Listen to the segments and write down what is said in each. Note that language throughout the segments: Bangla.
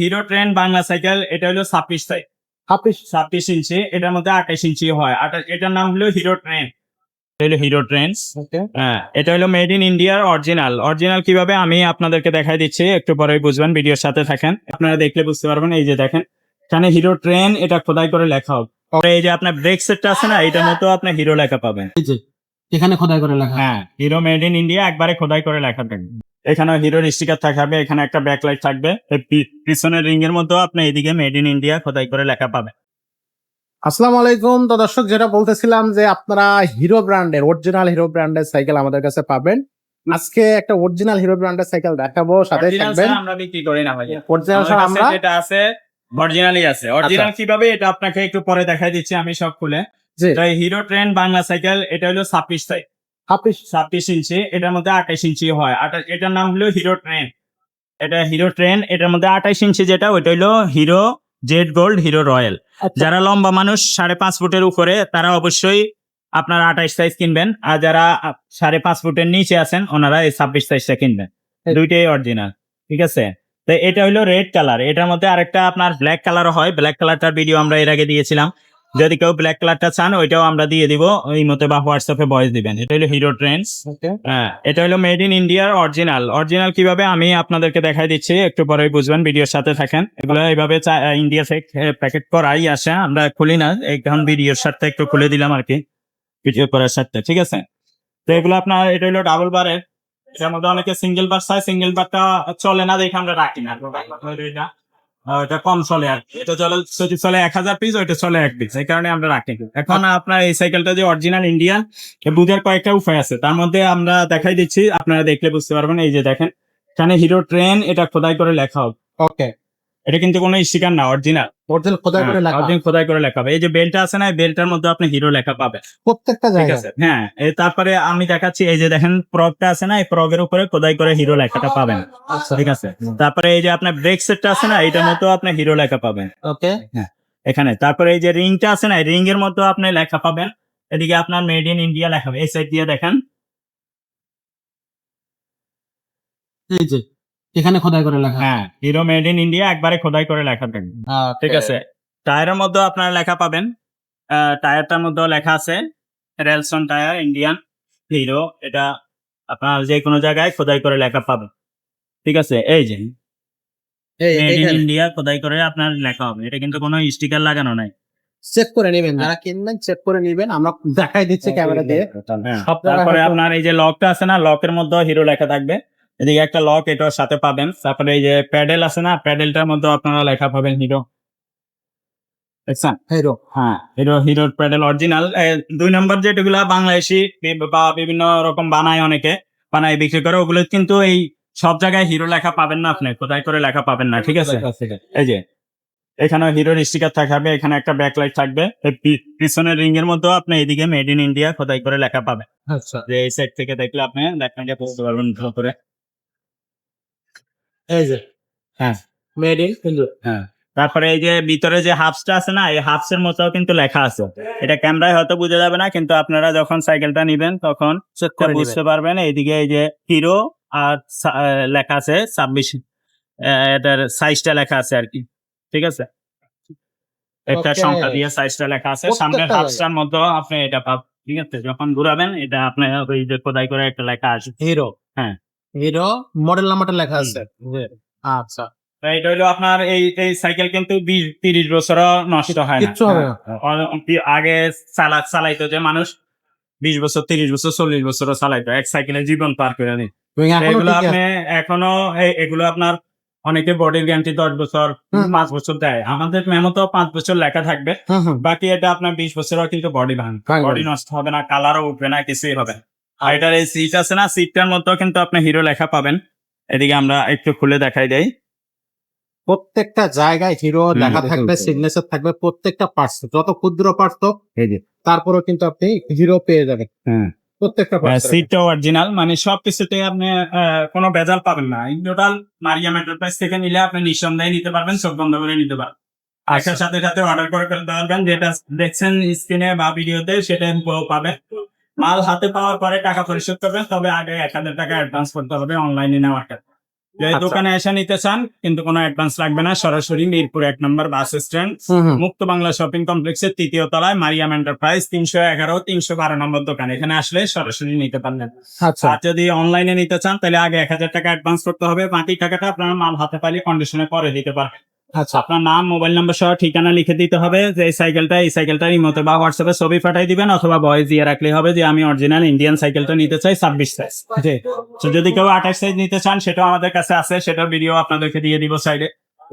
হিরো ট্রেন বাংলা সাইকেল এটা হলো ছাব্বিশ ছাব্বিশ। ছাব্বিশ ইঞ্চি এটার মধ্যে আঠাশ ইঞ্চি হয়। আঠাশ এটার নাম হলো হিরো ট্রেন হলো হিরো ট্রেন্স হ্যাঁ এটা হলো মেড ইন ইন্ডিয়ার অরিজিনাল অরিজিনাল কীভাবে আমি আপনাদেরকে দেখাই দিচ্ছি একটু পরেই বুঝবেন ভিডিওর সাথে থাকেন। আপনারা দেখলে বুঝতে পারবেন এই যে দেখেন এখানে হিরো ট্রেন এটা খোদাই করে লেখা হবে। এই যে আপনার ব্রেক সেটটা আছে না এটার মতো আপনার হিরো লেখা পাবেন। এখানে খোদাই করে লেখা। হ্যাঁ হিরো মেড ইন ইন্ডিয়া একবারে খোদাই করে লেখা থাকবে এখানে হিরোর স্টিকার থাকবে এখানে একটা ব্যাকলাইট থাকবে। এই পিছনের রিং এর মতো আপনি এদিকে মেড ইন ইন্ডিয়া খোদাই করে লেখা পাবেন। আসসালামু আলাইকুম। তো দর্শক যেটা বলতেছিলাম যে আপনারা হিরো ব্র্যান্ডের অরিজিনাল হিরো ব্র্যান্ডের সাইকেল আমাদের কাছে পাবেন। আজকে একটা অরিজিনাল হিরো ব্র্যান্ডের সাইকেল দেখাবো সাথে থাকবেন। আমরা বিক্রি করি না ভাই অরিজিনাল আমরা যেটা আছে অরিজিনালই আছে। অরিজিনাল কীভাবে এটা আপনাকে একটু পরে দেখাই দিচ্ছি আমি সব খুলে। তো হিরো ট্রেন বাংলা সাইকেল এটা হলো ছাব্বিশ ছাব্বিশ। ছাব্বিশ ইঞ্চি এটার মধ্যে আঠাশ ইঞ্চি হয়। আঠাশ এটার নাম হলো হিরো ট্রেন এটা হিরো ট্রেন এটার মধ্যে আঠাশ ইঞ্চি যেটা ওইটা হলো Hero Z gold Hero royal আচ্ছা। যারা লম্বা মানুষ সাড়ে পাঁচ ফুটের উপরে তারা অবশ্যই আপনার আঠাশ সাইজ কিনবেন। আর যারা সাড়ে পাঁচ ফুটের নিচে আছেন ওনারা এই ছাব্বিশ সাইজটা কিনবেন। দুইটাই অরিজিনাল ঠিক আছে? তো এটা হলো রেড কালার এটার মধ্যে আরেকটা আপনার ব্ল্যাক কালার হয়। ব্ল্যাক কালারটার ভিডিও আমরা এর আগে দিয়েছিলাম। যদি কেউ ব্ল্যাক কালারটা চান ওইটাও আমরা দিয়ে দিব। ওই মতো বা হোয়াটসঅ্যাপে ভয়েস দিবেন। এটা হলো হিরো ট্রেন্ডস হ্যাঁ এটা হলো মেড ইন ইন্ডিয়ার অরিজিনাল অরিজিনাল কীভাবে আমি আপনাদেরকে দেখাই দিচ্ছি একটু পরেই বুঝবেন ভিডিওর সাথে থাকেন। এগুলো এইভাবে ইন্ডিয়া থেকে প্যাকেট করাই আসে আমরা খুলি না। এখন ভিডিওর সাথে একটু খুলে দিলাম আর কি ভিডিও করার সাথে ঠিক আছে? তো এগুলো আপনার এটা হলো ডাবল বারের এটার মধ্যে অনেকে সিঙ্গেল বার চায় সিঙ্গেল বারটা চলে না দেখে আমরা রাখি না। এটা কম চলে আর এটা চলে যদি চলে এক হাজার পিস ওইটা চলে এক পিস এই কারণে আমরা রাখি। এখন আপনার এই সাইকেলটা যে অরিজিনাল ইন্ডিয়ান বুঝার কয়েকটা উপায় আছে। তার মধ্যে আমরা দেখাই দিচ্ছি, আপনারা দেখলে বুঝতে পারবেন। এই যে দেখেন, এখানে হিরো ট্রেন এটা খোদাই করে লেখা হবে। ওকে এটা কিন্তু কোনো স্টিকার না অরিজিনাল অরিজিনাল খোদাই করে লেখা। অরিজিনাল খোদাই করে লেখা এই যে বেলটা আছে না এই বেলটার মধ্যে আপনি হিরো লেখা পাবেন। প্রত্যেকটা ঠিক জায়গায়। আছে? হ্যাঁ এই তারপরে আমি দেখাচ্ছি এই যে দেখেন প্রবটা আছে না এই প্রবের উপরে খোদাই করে হিরো লেখাটা পাবেন। আচ্ছা। ঠিক আছে? তারপরে এই যে আপনার ব্রেক সেটটা আছে না এটার মতো আপনি হিরো লেখা পাবেন। ওকে হ্যাঁ এখানে। তারপরে এই যে রিংটা আছে না রিং এর মতো আপনি লেখা পাবেন। এদিকে আপনার মেড ইন ইন্ডিয়া লেখা হবে। এই সাইড দিয়ে দেখেন। এই যে এখানে খোদাই করে লেখা। হ্যাঁ হিরো মেড ইন ইন্ডিয়া একবারে খোদাই করে লেখা থাকবে। ঠিক আছে। টায়ারের মধ্যে আপনারা লেখা পাবেন। আহ, টায়ারটার মধ্যেও লেখা আছে রেলসন টায়ার ইন্ডিয়ান হিরো এটা আপনার যে কোনো জায়গায় খোদাই করে লেখা পাবেন। ঠিক আছে এই যে। মেড ইন ইন্ডিয়া খোদাই করে আপনার লেখা হবে। এটা কিন্তু কোনো স্টিকার লাগানো নাই। চেক করে নেবেন যারা কিনবেন চেক করে নেবেন আমরা দেখাই দিচ্ছি ক্যামেরা দিয়ে। হ্যাঁ, তারপরে আপনার এই যে লকটা আছে না লকের মধ্যে হিরো লেখা থাকবে। এদিকে একটা লক এটার সাথে পাবেন। তারপরে এই যে প্যাডেল আছে না প্যাডেলটার মধ্যে আপনারা লেখা পাবেন হিরো দেখছেন? হিরো হ্যাঁ হিরো হিরোর প্যাডেল অরিজিনাল দুই নম্বর যেগুলা বাংলাদেশি বা বিভিন্ন রকম বানায় অনেকে বানায় বিক্রি করে ওগুলো কিন্তু এই সব জায়গায় হিরো লেখা পাবেন না আপনি কোথায় করে লেখা পাবেন না ঠিক আছে? এই যে এখানে হিরোর স্টিকার থাকবে এখানে একটা ব্যাকলাইট থাকবে। পিছনের রিং এর মধ্যে আপনি এদিকে মেড ইন ইন্ডিয়া খোদাই করে লেখা পাবেন। আচ্ছা। যে এই সাইড থেকে দেখলে আপনি যে বুঝতে পারবেন ভালো করে এই যে। হ্যাঁ। মেড ইন কিন্তু হ্যাঁ। তারপরে এই যে ভিতরে যে হাফসটা আছে না এই হাফসের মতো কিন্তু লেখা আছে। এটা ক্যামেরায় হয়তো বোঝা যাবে না কিন্তু আপনারা যখন সাইকেলটা নিবেন তখন বুঝতে পারবেন। এইদিকে এই যে হিরো আর লেখা আছে ছাব্বিশ। এটার সাইজটা লেখা আছে আর কি ঠিক আছে? একটা. সংখ্যা দিয়ে সাইজটা লেখা আছে। সামনের হাফসটার মধ্যে আপনি এটা পাবেন। ঠিক আছে? যখন ঘুরাবেন এটা আপনি ওই যে খোদাই করে একটা লেখা আছে। হিরো হ্যাঁ। হিরো মডেল নাম্বারটা লেখা আছে। আচ্ছা। এটা হলো আপনার এই এই সাইকেল কিন্তু বিশ তিরিশ বছর নষ্ট হয় না। কিচ্ছু হবে না। অ- আগে চালা চালাইতো যে মানুষ বিশ বছর তিরিশ বছর চল্লিশ বছর চালাইতো। এক সাইকেলে জীবন পার করে এবং এগুলো আপনি এখনও এগুলো আপনার অনেকে বডির গ্যারান্টি দশ বছর পাঁচ বছর দেয়। আমাদের মেমো তো পাঁচ বছর লেখা থাকবে। বাকি এটা আপনার বিশ বছরও কিন্তু বডি ভাঙ বডি নষ্ট হবে না কালারও উঠবে না কিছুই হবে না। আর এটার এই সিট আছে না? সিটটার মধ্যেও কিন্তু আপনি হিরো লেখা পাবেন। এদিকে আমরা একটু খুলে দেখাই দেই। প্রত্যেকটা জায়গায় হিরো লেখা থাকবে সিগনেচার থাকবে প্রত্যেকটা পার্টস যত ক্ষুদ্র পার্টস যে। তারপরেও কিন্তু আপনি হিরো পেয়ে যাবেন। হ্যাঁ। প্রত্যেকটা পার্টস সিটটা অরিজিনাল মানে সব কিছুতে আপনি আহ, কোনো ভেজাল পাবেন না। টোটাল মারিয়া মেট্রোপ্লাস থেকে নিলে আপনি নিঃসন্দেহে নিতে পারবেন চোখ বন্ধ করে নিতে পারবেন। আসার সাথে সাথে অর্ডার করে ফেলতে পারবেন যেটা দেখছেন স্ক্রিনে বা ভিডিওতে সেটা পাবেন। মাল হাতে পাওয়ার পরে টাকা পরিশোধ করবেন তবে আগে এক হাজার টাকা অ্যাডভান্স করতে হবে অনলাইনে যদি আচ্ছা। দোকানে এসে নিতে চান কিন্তু কোনো অ্যাডভান্স লাগবে না সরাসরি মিরপুর এক নম্বর বাস স্ট্যান্ড মুক্ত বাংলা শপিং কমপ্লেক্সের তৃতীয় তলায় মারিয়াম এন্টারপ্রাইজ তিনশো এগারো তিনশো বারো নম্বর দোকান। এখানে আসলে সরাসরি নিতে পারবেন। আচ্ছা। আর যদি অনলাইনে নিতে চান তাহলে আগে এক হাজার টাকা অ্যাডভান্স করতে হবে। বাকি টাকাটা আপনার মাল হাতে পাইলে কন্ডিশনে পরে দিতে পারবেন। আচ্ছা আপনার নাম মোবাইল নাম্বার সহ ঠিকানা লিখে দিতে হবে যে এই সাইকেলটা এই সাইকেলটা ইমোতে বা হোয়াটসঅ্যাপে ছবি পাঠিয়ে দিবেন অথবা ভয়েস দিয়ে রাখলে হবে যে আমি অরিজিনাল ইন্ডিয়ান সাইকেলটা নিতে চাই ছাব্বিশ সাইজ জি। তো যদি কেউ আঠাশ সাইজ নিতে চান সেটাও আমাদের কাছে আছে সেটার ভিডিও আপনাদেরকে দিয়ে দিব সাইডে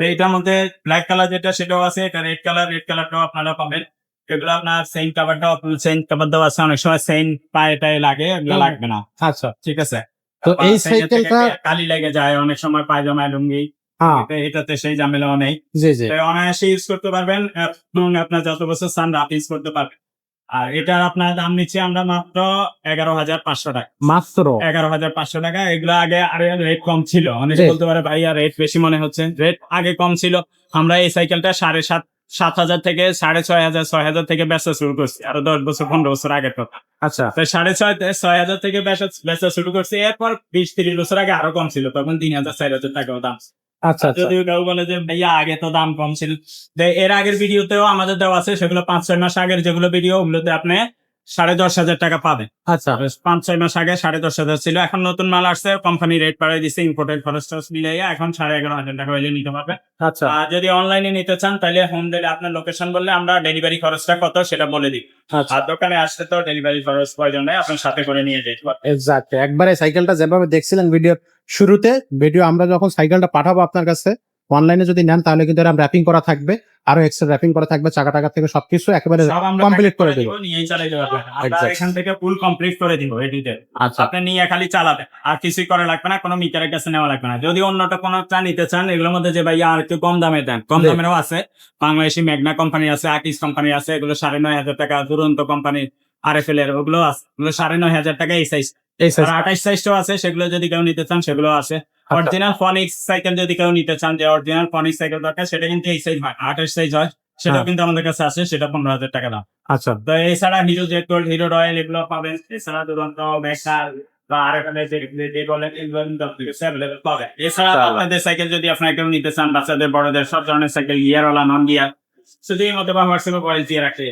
এইটার মধ্যে ব্ল্যাক কালার যেটা সেটাও আছে এটা রেড কালার রেড কালারটাও আপনারা পাবেন। এগুলো আপনার সেন্ট কাভারটাও সেন্ট কাভার দেওয়া আছে অনেক সময় সেন্ট পায়ে টায়ে লাগে এগুলো লাগবে না। আচ্ছা। ঠিক আছে? তো এই সাইকেলটা কালি লেগে যায় অনেক সময় পায়জামা লুঙ্গি। এটাতে সেই ঝামেলাও নেই। অনায়াসে ইউজ করতে পারবেন এবং আপনার যত বছর চান রাফ ইউজ করতে পারবেন। আর এটার আপনার দাম নিচ্ছি আমরা মাত্র এগারো হাজার পাঁচশো টাকা। মাত্র? এগারো হাজার পাঁচশো টাকা। এগুলো আগে আরে রেট কম ছিল। অনেকে বলতে পারে ভাই আর রেট বেশি মনে হচ্ছে। রেট আগে কম ছিল। আমরা এই সাইকেলটা সাড়ে সাত সাত হাজার থেকে সাড়ে ছয় হাজার ছয় হাজার থেকে বেচা শুরু করছি। আরও দশ বছর পনেরো বছর আগের কথা। আচ্ছা। তো সাড়ে ছয় ছয় হাজার থেকে বেচা শুরু করছি। এরপর বিশ তিরিশ বছর আগে আরও কম ছিল। তখন তিন হাজার চার হাজার টাকাও দাম আচ্ছা যদিও যদি কেউ বলে যে, ভাইয়া, আগে তো দাম কম ছিল। এর আগের ভিডিওতেও আমাদের দেওয়া আছে, সেগুলো পাঁচ, ছয় মাস আগের যেগুলো ভিডিও, ওগুলোতে আপনি সাড়ে দশ হাজার টাকা পাবেন আচ্ছা। পাঁচ ছয় মাস আগে সাড়ে দশ হাজার ছিল। এখন নতুন মাল আসছে কোম্পানি রেট বাড়াই দিচ্ছে ইম্পোর্টেড খরচ টরচ মিলাইয়া এখন সাড়ে এগারো হাজার টাকা হইলে নিতে পারবে। আচ্ছা। আর যদি অনলাইনে নিতে চান তাহলে হোম ডেলি আপনার লোকেশন বললে আমরা ডেলিভারি খরচটা কত সেটা বলে দিই। আচ্ছা। আর দোকানে আসতে তো ডেলিভারি খরচ প্রয়োজন নেই আপনার সাথে করে নিয়ে যেতে পারবেন। একবারে সাইকেলটা যেভাবে দেখছিলেন ভিডিও শুরুতে ভিডিও আমরা যখন সাইকেলটা পাঠাবো আপনার কাছে অনলাইনে যদি নেন তাহলে কিন্তু এরকম র্যাপিং করা থাকবে আরও এক্সট্রা র্যাপিং করা থাকবে চাকা টাকা থেকে সবকিছু একেবারে pack করে দেব। নিয়েই চালাইতে পারবেন আমরা এখান থেকে ফুল কমপ্লিট করে দিব এডিটে আচ্ছা। আপনি নিয়ে খালি চালাবেন আর কিছুই করা লাগবে না কোনো মিটারের কাছে নেওয়া লাগবে না। যদি অন্যটা কোনো চা নিতে চান এগুলোর মধ্যে যে ভাইয়া আর একটু কম দামে দেন কম। দামেরও আছে। বাংলাদেশি মেঘনা কোম্পানি আছে আকিস কোম্পানি আছে এগুলো সাড়ে নয় হাজার টাকা দুরন্ত কোম্পানি আর এফ এল এর ওগুলো আছে। ওগুলো সাড়ে নয় হাজার টাকা এই সাইজ এই আর size- আঠাইশ সাইজটাও আছে সেগুলো যদি কেউ নিতে চান সেগুলো আছে। অরিজিনাল ফনিক্স সাইকেল যদি কেউ নিতে চান যে অরিজিনাল ফনিক্স সাইকেল দরকার সেটা কিন্তু এই সাইজ হয় আঠাশ সাইজ হয় সেটাও হ্যাঁ। কিন্তু আমাদের কাছে আছে সেটা পনেরো হাজার টাকা দাম। আচ্ছা। তো এছাড়া Hero jet gold Hero royal এগুলো পাবেন এছাড়া দুরন্ত মেঘাল বা আর এখানে যে যে বলেন এগুলো কিন্তু আপনার কাছে available পাবেন। এছাড়া আপনাদের সাইকেল যদি আপনার কেউ নিতে চান বাচ্চাদের বড়দের সব ধরনের সাইকেল গিয়ার ওলা নন গিয়ার শুধু এই মতো বা হোয়াটসঅ্যাপে বয়েস দিয়ে রাখতে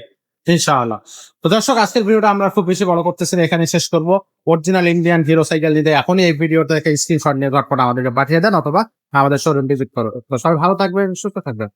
ইনশাআল্লাহ। তো দর্শক, আজকের ভিডিওটা আমরা খুব বেশি বড় করতেছি এখানে শেষ করব। অরিজিনাল ইন্ডিয়ান হিরো সাইকেল নিতে এখনই এই ভিডিওটা স্ক্রিনশট নিয়ে ঘটনা আমাদেরকে পাঠিয়ে দেন অথবা আমাদের শোরুম ভিজিট করো তো সবাই ভালো থাকবেন, সুস্থ থাকবেন।